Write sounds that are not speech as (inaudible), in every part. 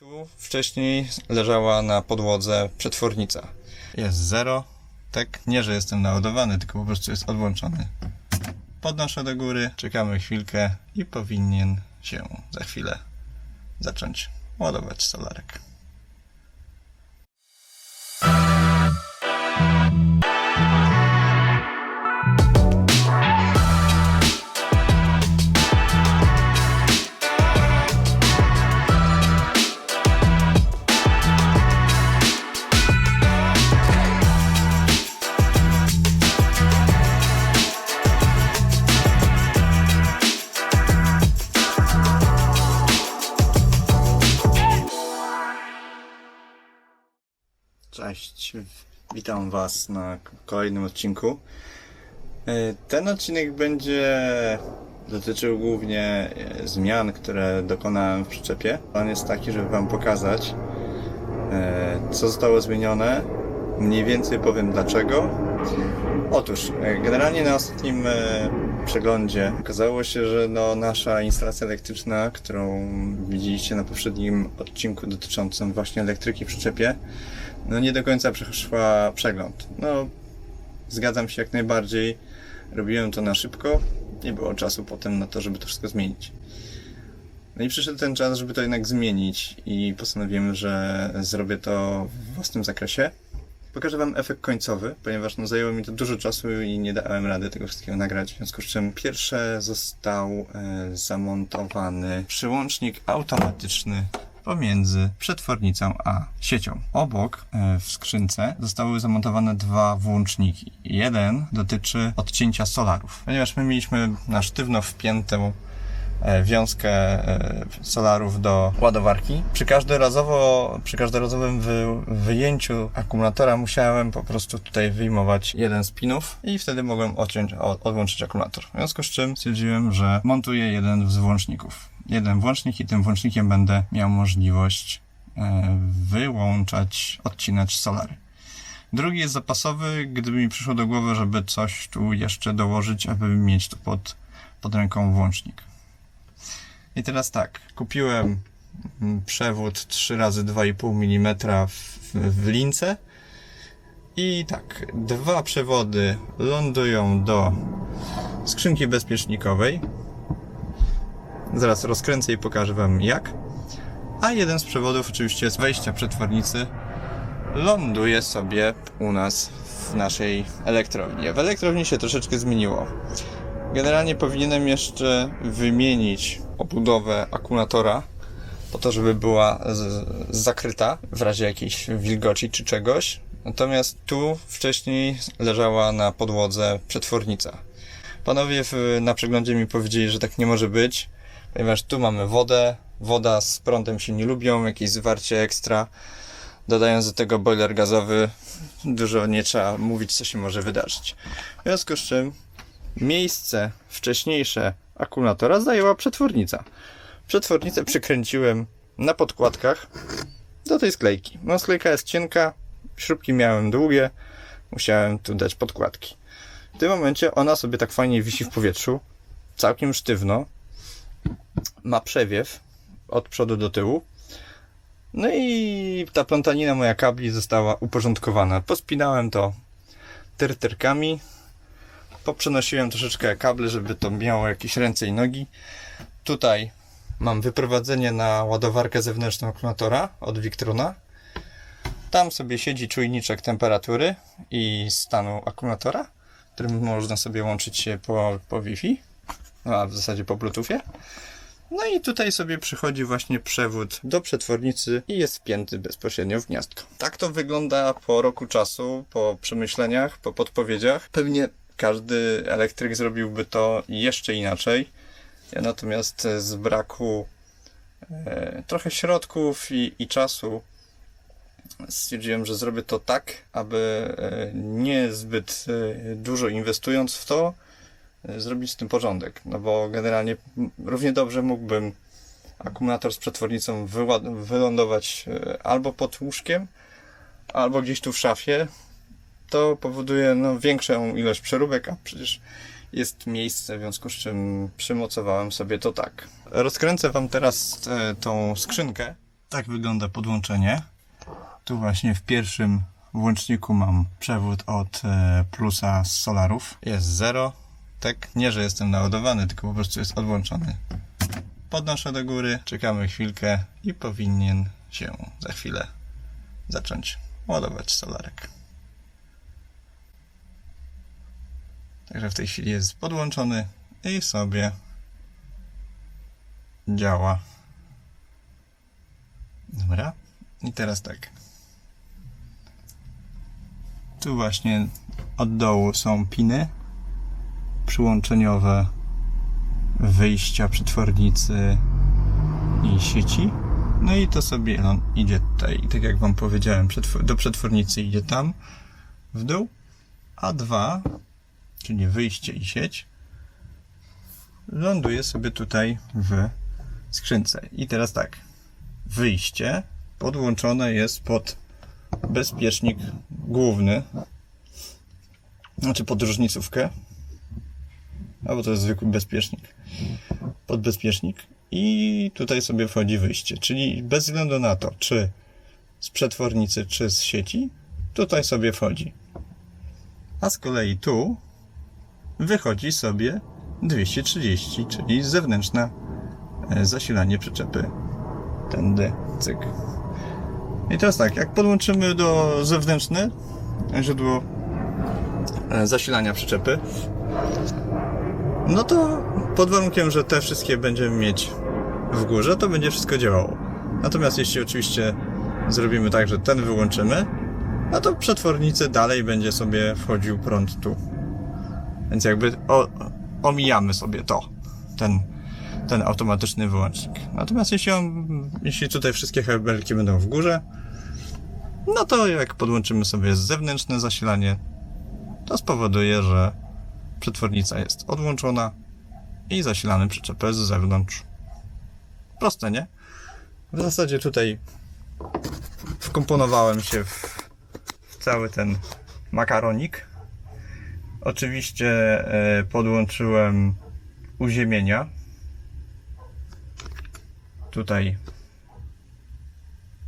Tu wcześniej leżała na podłodze przetwornica. Jest zero. Tak, nie, że jestem naładowany, tylko po prostu jest odłączony. Podnoszę do góry, czekamy chwilkę i powinien się za chwilę zacząć ładować solarek. Witam Was na kolejnym odcinku. E, Ten odcinek będzie dotyczył głównie e, zmian, które dokonałem w przyczepie. Plan jest taki, żeby Wam pokazać, e, co zostało zmienione. Mniej więcej powiem dlaczego. Otóż, generalnie na ostatnim przeglądzie okazało się, że no, nasza instalacja elektryczna, którą widzieliście na poprzednim odcinku dotyczącym właśnie elektryki w przyczepie, no nie do końca przeszła przegląd. No, zgadzam się jak najbardziej. Robiłem to na szybko. Nie było czasu potem na to, żeby to wszystko zmienić. No i przyszedł ten czas, żeby to jednak zmienić i postanowiłem, że zrobię to w własnym zakresie. Pokażę Wam efekt końcowy, ponieważ no, zajęło mi to dużo czasu i nie dałem rady tego wszystkiego nagrać. W związku z czym pierwsze został e, zamontowany przyłącznik automatyczny pomiędzy przetwornicą a siecią. Obok e, w skrzynce zostały zamontowane dwa włączniki. Jeden dotyczy odcięcia solarów, ponieważ my mieliśmy na sztywno wpiętą e, wiązkę e, solarów do ładowarki. Przy każdorazowo, przy każdorazowym wy, wyjęciu akumulatora musiałem po prostu tutaj wyjmować jeden z pinów i wtedy mogłem odciąć, od, odłączyć akumulator. W związku z czym stwierdziłem, że montuję jeden z włączników. Jeden włącznik i tym włącznikiem będę miał możliwość e, wyłączać, odcinać solary. Drugi jest zapasowy, gdyby mi przyszło do głowy, żeby coś tu jeszcze dołożyć, aby mieć tu pod, pod ręką włącznik. I teraz tak, kupiłem mm, przewód 3 razy 2,5 mm w, w lince i tak, dwa przewody lądują do skrzynki bezpiecznikowej. Zaraz rozkręcę i pokażę Wam jak. A jeden z przewodów, oczywiście z wejścia przetwornicy, ląduje sobie u nas w naszej elektrowni. W elektrowni się troszeczkę zmieniło. Generalnie powinienem jeszcze wymienić obudowę akumulatora po to, żeby była zakryta w razie jakiejś wilgoci czy czegoś. Natomiast tu wcześniej leżała na podłodze przetwornica. Panowie na przeglądzie mi powiedzieli, że tak nie może być, ponieważ tu mamy wodę, woda z prądem się nie lubią, jakieś zwarcie ekstra. Dodając do tego boiler gazowy, dużo nie trzeba mówić, co się może wydarzyć. W związku z czym miejsce wcześniejsze akumulatora zajęła przetwornica. Przetwornicę przykręciłem na podkładkach do tej sklejki. No sklejka jest cienka, śrubki miałem długie, musiałem tu dać podkładki. W tym momencie ona sobie tak fajnie wisi w powietrzu, całkiem sztywno, ma przewiew od przodu do tyłu. No i ta plątanina moja kabli została uporządkowana. Pospinałem to terterkami, poprzenosiłem troszeczkę kable, żeby to miało jakieś ręce i nogi. Tutaj mam wyprowadzenie na ładowarkę zewnętrzną akumulatora od Victrona. Tam sobie siedzi czujniczek temperatury i stanu akumulatora, którym można sobie łączyć się po, po Wi-Fi, a w zasadzie po Bluetoothie. No i tutaj sobie przychodzi właśnie przewód do przetwornicy i jest wpięty bezpośrednio w gniazdko. Tak to wygląda po roku czasu, po przemyśleniach, po podpowiedziach. Pewnie każdy elektryk zrobiłby to jeszcze inaczej. Ja natomiast z braku e, trochę środków i, i czasu stwierdziłem, że zrobię to tak, aby e, nie zbyt e, dużo inwestując w to, zrobić z tym porządek. No bo generalnie równie dobrze mógłbym akumulator z przetwornicą wylądować e, albo pod łóżkiem, albo gdzieś tu w szafie. To powoduje no, większą ilość przeróbek, a przecież jest miejsce, w związku z czym przymocowałem sobie to tak. Rozkręcę Wam teraz e, tą skrzynkę. Tak wygląda podłączenie. Tu właśnie w pierwszym włączniku mam przewód od plusa z solarów. Jest zero. Tak, nie, że jestem naładowany, tylko po prostu jest odłączony. Podnoszę do góry, czekamy chwilkę i powinien się za chwilę zacząć ładować solarek. Także w tej chwili jest podłączony i sobie działa. Dobra. I teraz tak. Tu właśnie od dołu są piny przyłączeniowe wyjścia przetwornicy i sieci. No i to sobie on idzie tutaj. I tak jak wam powiedziałem, do przetwornicy idzie tam w dół, a dwa, czyli wyjście i sieć, ląduje sobie tutaj w skrzynce. I teraz tak, wyjście podłączone jest pod bezpiecznik główny, znaczy pod różnicówkę, albo to jest zwykły bezpiecznik, pod bezpiecznik i tutaj sobie wchodzi wyjście, czyli bez względu na to, czy z przetwornicy, czy z sieci, tutaj sobie wchodzi. A z kolei tu wychodzi sobie 230, czyli zewnętrzne e, zasilanie przyczepy. Tędy, cyk. I teraz tak, jak podłączymy do zewnętrzne źródło e, zasilania przyczepy, no to pod warunkiem, że te wszystkie będziemy mieć w górze, to będzie wszystko działało. Natomiast jeśli oczywiście zrobimy tak, że ten wyłączymy, no to przetwornicy dalej będzie sobie wchodził prąd tu. Więc jakby o, omijamy sobie to, ten, ten automatyczny wyłącznik. Natomiast jeśli, on, jeśli tutaj wszystkie hebelki będą w górze, no to jak podłączymy sobie zewnętrzne zasilanie, to spowoduje, że przetwornica jest odłączona i zasilamy przyczepę z zewnątrz. Proste, nie? W zasadzie tutaj wkomponowałem się w, w cały ten makaronik. Oczywiście e, podłączyłem uziemienia. Tutaj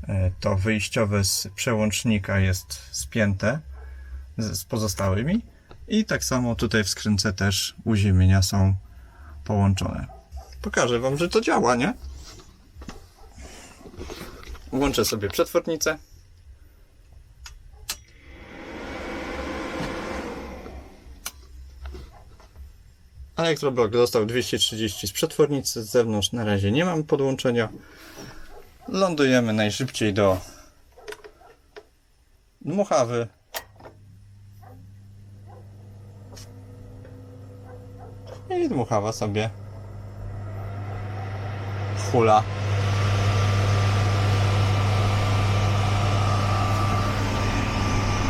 e, to wyjściowe z przełącznika jest spięte z, z pozostałymi. I tak samo tutaj w skrzynce też uziemienia są połączone. Pokażę Wam, że to działa, nie? Włączę sobie przetwornicę. Elektroblok dostał 230 z przetwornicy, z zewnątrz na razie nie mam podłączenia. Lądujemy najszybciej do dmuchawy. I dmuchawa sobie hula.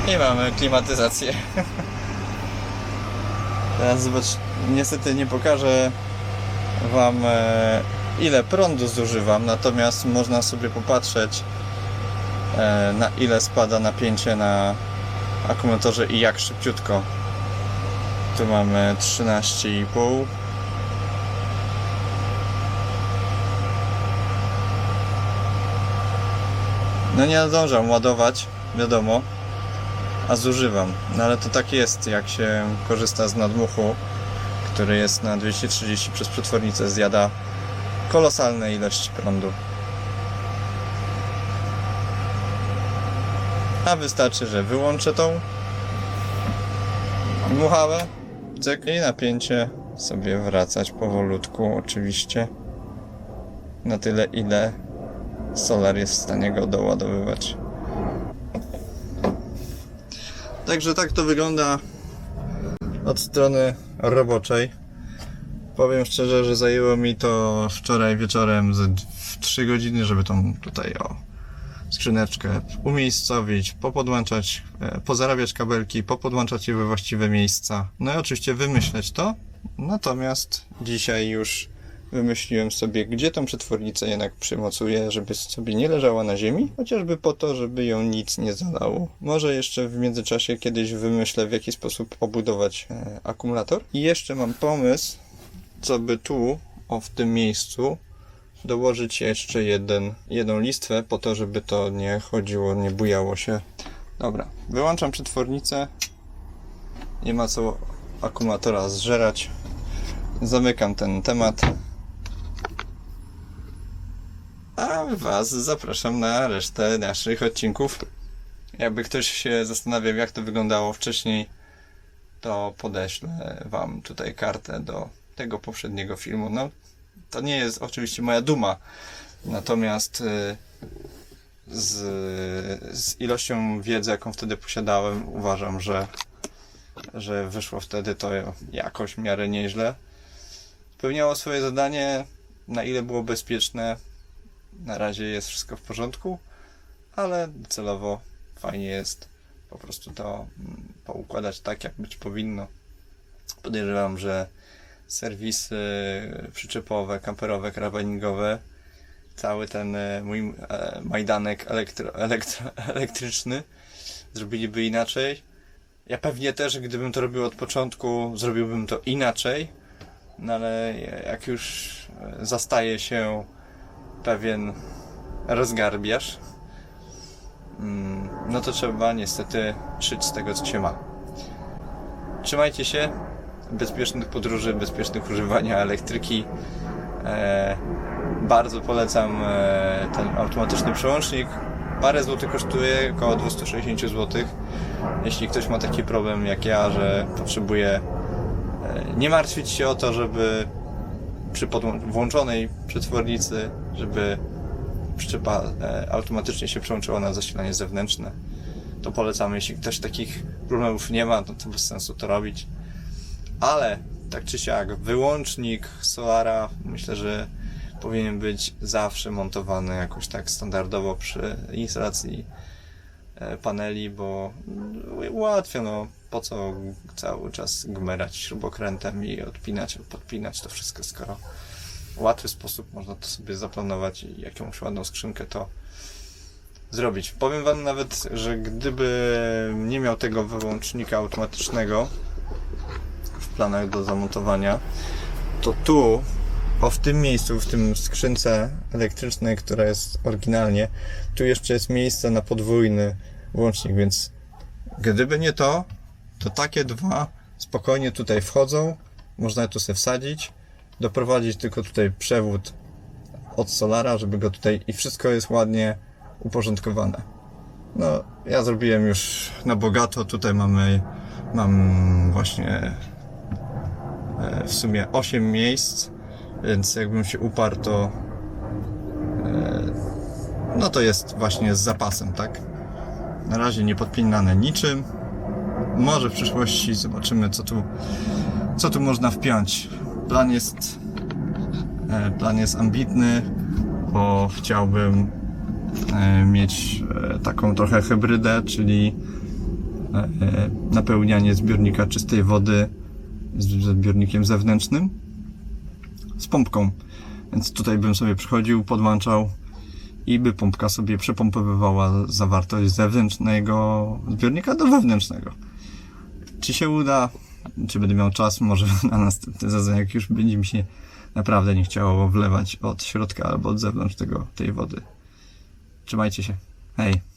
I mamy klimatyzację. (laughs) Teraz zobacz, niestety nie pokażę Wam e, ile prądu zużywam, natomiast można sobie popatrzeć e, na ile spada napięcie na akumulatorze i jak szybciutko. Tu mamy 13,5 No nie nadążam ładować, wiadomo, a zużywam. No ale to tak jest, jak się korzysta z nadmuchu, który jest na 230 przez przetwornicę, zjada kolosalne ilości prądu. A wystarczy, że wyłączę tą dmuchawę, i napięcie sobie wracać powolutku, oczywiście. Na tyle, ile solar jest w stanie go doładowywać. Także tak to wygląda od strony roboczej. Powiem szczerze, że zajęło mi to wczoraj wieczorem z 3 godziny, żeby tą tutaj o skrzyneczkę umiejscowić, popodłączać, e, pozarabiać kabelki, popodłączać je we właściwe miejsca. No i oczywiście wymyśleć to. Natomiast dzisiaj już wymyśliłem sobie, gdzie tą przetwornicę jednak przymocuję, żeby sobie nie leżała na ziemi, chociażby po to, żeby ją nic nie zalało. Może jeszcze w międzyczasie kiedyś wymyślę, w jaki sposób obudować e, akumulator. I jeszcze mam pomysł, co by tu, o w tym miejscu, dołożyć jeszcze jeden, jedną listwę po to, żeby to nie chodziło, nie bujało się. Dobra, wyłączam przetwornicę. Nie ma co akumulatora zżerać. Zamykam ten temat. A Was zapraszam na resztę naszych odcinków. Jakby ktoś się zastanawiał, jak to wyglądało wcześniej, to podeślę Wam tutaj kartę do tego poprzedniego filmu. No, to nie jest oczywiście moja duma, natomiast y, z, z ilością wiedzy, jaką wtedy posiadałem, uważam, że, że wyszło wtedy to jakoś w miarę nieźle. Spełniało swoje zadanie, na ile było bezpieczne. Na razie jest wszystko w porządku, ale celowo fajnie jest po prostu to mm, poukładać tak, jak być powinno. Podejrzewam, że serwisy przyczepowe, kamperowe, karawaningowe, cały ten e, mój e, majdanek elektro, elektro, (laughs) elektryczny zrobiliby inaczej. Ja pewnie też, gdybym to robił od początku, zrobiłbym to inaczej, no ale jak już e, zastaje się pewien rozgarbiarz, mm, no to trzeba niestety szyć z tego, co się ma. Trzymajcie się, bezpiecznych podróży, bezpiecznych używania elektryki. E, bardzo polecam e, ten automatyczny przełącznik. Parę złotych kosztuje, około 260 zł. Jeśli ktoś ma taki problem jak ja, że potrzebuje e, nie martwić się o to, żeby przy włączonej przetwornicy, żeby przyczepa e, automatycznie się przełączyła na zasilanie zewnętrzne, to polecamy. Jeśli ktoś takich problemów nie ma, to, to bez sensu to robić. Ale tak czy siak, wyłącznik Solara myślę, że powinien być zawsze montowany jakoś tak standardowo przy instalacji e, paneli, bo mm, ułatwia, no po co cały czas gmerać śrubokrętem i odpinać, podpinać to wszystko, skoro w łatwy sposób można to sobie zaplanować i jakąś ładną skrzynkę to zrobić. Powiem wam nawet, że gdyby nie miał tego wyłącznika automatycznego planach do zamontowania, to tu, o w tym miejscu, w tym skrzynce elektrycznej, która jest oryginalnie, tu jeszcze jest miejsce na podwójny włącznik, więc gdyby nie to, to takie dwa spokojnie tutaj wchodzą, można je tu sobie wsadzić, doprowadzić tylko tutaj przewód od solara, żeby go tutaj i wszystko jest ładnie uporządkowane. No, ja zrobiłem już na bogato. Tutaj mamy, mam właśnie w sumie 8 miejsc, więc jakbym się uparł, to e, no to jest właśnie z zapasem, tak? Na razie nie podpinane niczym. Może w przyszłości zobaczymy, co tu, co tu można wpiąć. Plan jest, e, plan jest ambitny, bo chciałbym e, mieć e, taką trochę hybrydę, czyli e, e, napełnianie zbiornika czystej wody z zbiornikiem zewnętrznym z pompką. Więc tutaj bym sobie przychodził, podłączał i by pompka sobie przepompowywała zawartość zewnętrznego zbiornika do wewnętrznego. Czy się uda, czy będę miał czas, może (laughs) na następny sezon, jak już będzie mi się naprawdę nie chciało wlewać od środka albo od zewnątrz tego, tej wody. Trzymajcie się. Hej.